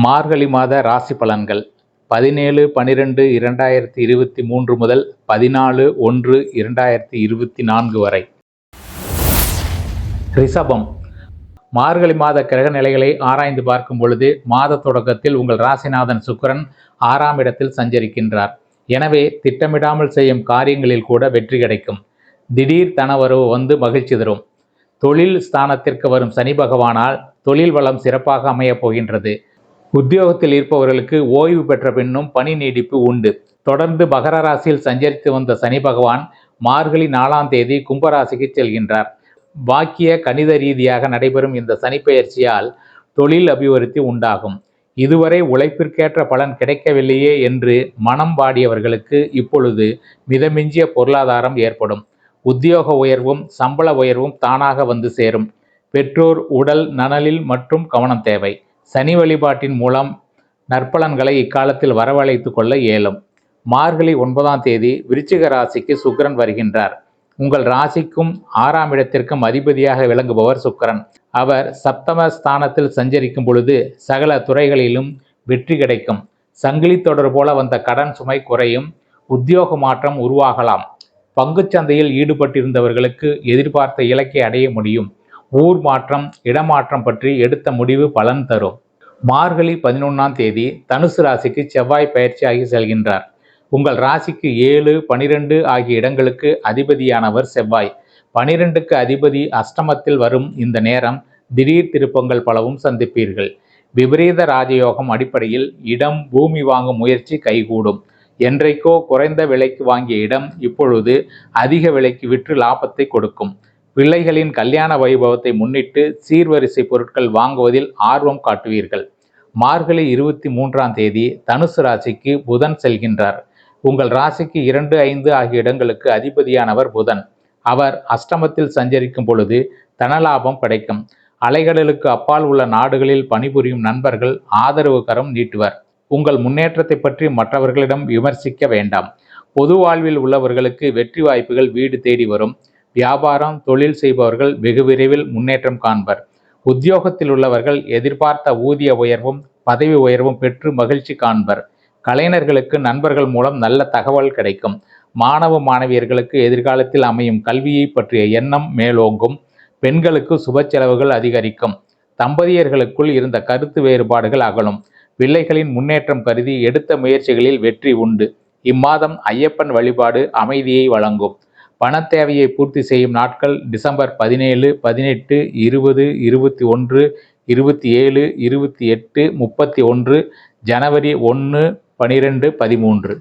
மார்கழி மாத ராசி பலன்கள். பதினேழு பனிரெண்டு இரண்டாயிரத்தி இருபத்தி மூன்று முதல் பதினாலு ஒன்று இரண்டாயிரத்தி இருபத்தி நான்கு வரை. ரிஷபம். மார்கழி மாத கிரக நிலைகளை ஆராய்ந்து பார்க்கும் பொழுது மாத தொடக்கத்தில் உங்கள் ராசிநாதன் சுக்கரன் ஆறாம் இடத்தில் சஞ்சரிக்கின்றார். எனவே திட்டமிடாமல் செய்யும் காரியங்களில் கூட வெற்றி கிடைக்கும். திடீர் தனவரவு வந்து மகிழ்ச்சி தரும். தொழில் ஸ்தானத்திற்கு வரும் சனி பகவானால் தொழில் வளம் சிறப்பாக அமையப் போகின்றது. உத்தியோகத்தில் இருப்பவர்களுக்கு ஓய்வு பெற்ற பின்னும் பணி நீடிப்பு உண்டு. தொடர்ந்து மகர ராசியில் சஞ்சரித்து வந்த சனி பகவான் மார்கழி நாலாம் தேதி கும்பராசிக்கு செல்கின்றார். வாக்கிய கணித ரீதியாக நடைபெறும் இந்த சனிப்பெயர்ச்சியால் தொழில் அபிவிருத்தி உண்டாகும். இதுவரை உழைப்பிற்கேற்ற பலன் கிடைக்கவில்லையே என்று மனம் பாடியவர்களுக்கு இப்பொழுது மிதமிஞ்சிய பொருளாதாரம் ஏற்படும். உத்தியோக உயர்வும் சம்பள உயர்வும் தானாக வந்து சேரும். பெற்றோர் உடல் நலனில் மற்றும் கவனம் தேவை. சனி வழிபாட்டின் மூலம் நற்பலன்களை இக்காலத்தில் வரவழைத்து கொள்ள இயலும். மார்கழி ஒன்பதாம் தேதி விருச்சிக ராசிக்கு சுக்கிரன் வருகின்றார். உங்கள் ராசிக்கும் ஆறாம் இடத்திற்கும் அதிபதியாக விளங்குபவர் சுக்கரன். அவர் சப்தம ஸ்தானத்தில் சஞ்சரிக்கும் பொழுது சகல துறைகளிலும் வெற்றி கிடைக்கும். சங்கிலி தொடர் போல வந்த கடன் சுமை குறையும். உத்தியோக மாற்றம் உருவாகலாம். பங்குச்சந்தையில் ஈடுபட்டிருந்தவர்களுக்கு எதிர்பார்த்த இலக்கை அடைய முடியும். ஊர் மாற்றம் இடமாற்றம் பற்றி எடுத்த முடிவு பலன் தரும். மார்கழி பதினொன்றாம் தேதி தனுசு ராசிக்கு செவ்வாய் பயிற்சியாகி செல்கின்றார். உங்கள் ராசிக்கு ஏழு பனிரெண்டு ஆகிய இடங்களுக்கு அதிபதியானவர் செவ்வாய். பனிரெண்டுக்கு அதிபதி அஷ்டமத்தில் வரும் இந்த நேரம் திடீர் திருப்பங்கள் பலவும் சந்திப்பீர்கள். விபரீத ராஜயோகம் அடிப்படையில் இடம் பூமி வாங்கும் முயற்சி கைகூடும். என்றைக்கோ குறைந்த விலைக்கு வாங்கிய இடம் இப்பொழுது அதிக விலைக்கு விற்று லாபத்தை கொடுக்கும். பிள்ளைகளின் கல்யாண வைபவத்தை முன்னிட்டு சீர்வரிசை பொருட்கள் வாங்குவதில் ஆர்வம் காட்டுவீர்கள். மார்கழி இருபத்தி மூன்றாம் தேதி தனுசு ராசிக்கு புதன் செல்கின்றார். உங்கள் ராசிக்கு இரண்டு ஐந்து ஆகிய இடங்களுக்கு அதிபதியானவர் புதன். அவர் அஷ்டமத்தில் சஞ்சரிக்கும் பொழுது தனலாபம் கிடைக்கும். அலைகடலுக்கு அப்பால் உள்ள நாடுகளில் பணிபுரியும் நண்பர்கள் ஆதரவு கரம் நீட்டுவர். உங்கள் முன்னேற்றத்தை பற்றி மற்றவர்களிடம் விமர்சிக்க வேண்டாம். பொது வாழ்வில் உள்ளவர்களுக்கு வெற்றி வாய்ப்புகள் வீடு தேடி வரும். வியாபாரம் தொழில் செய்பவர்கள் வெகு விரைவில் முன்னேற்றம் காண்பர். உத்தியோகத்தில் உள்ளவர்கள் எதிர்பார்த்த ஊதிய உயர்வும் பதவி உயர்வும் பெற்று மகிழ்ச்சி காண்பர். கலைஞர்களுக்கு நண்பர்கள் மூலம் நல்ல தகவல் கிடைக்கும். மாணவ மாணவியர்களுக்கு எதிர்காலத்தில் அமையும் கல்வியை பற்றிய எண்ணம் மேலோங்கும். பெண்களுக்கு சுப செலவுகள் அதிகரிக்கும். தம்பதியர்களுக்குள் இருந்த கருத்து வேறுபாடுகள் அகலும். பிள்ளைகளின் முன்னேற்றம் கருதி எடுத்த முயற்சிகளில் வெற்றி உண்டு. இம்மாதம் ஐயப்பன் வழிபாடு அமைதியை வழங்கும். பண தேவையை பூர்த்தி செய்யும் நாட்கள் டிசம்பர் பதினேழு பதினெட்டு இருபது இருபத்தி ஒன்று இருபத்தி ஏழு இருபத்தி எட்டு முப்பத்தி ஒன்று ஜனவரி ஒன்று பனிரெண்டு பதிமூன்று.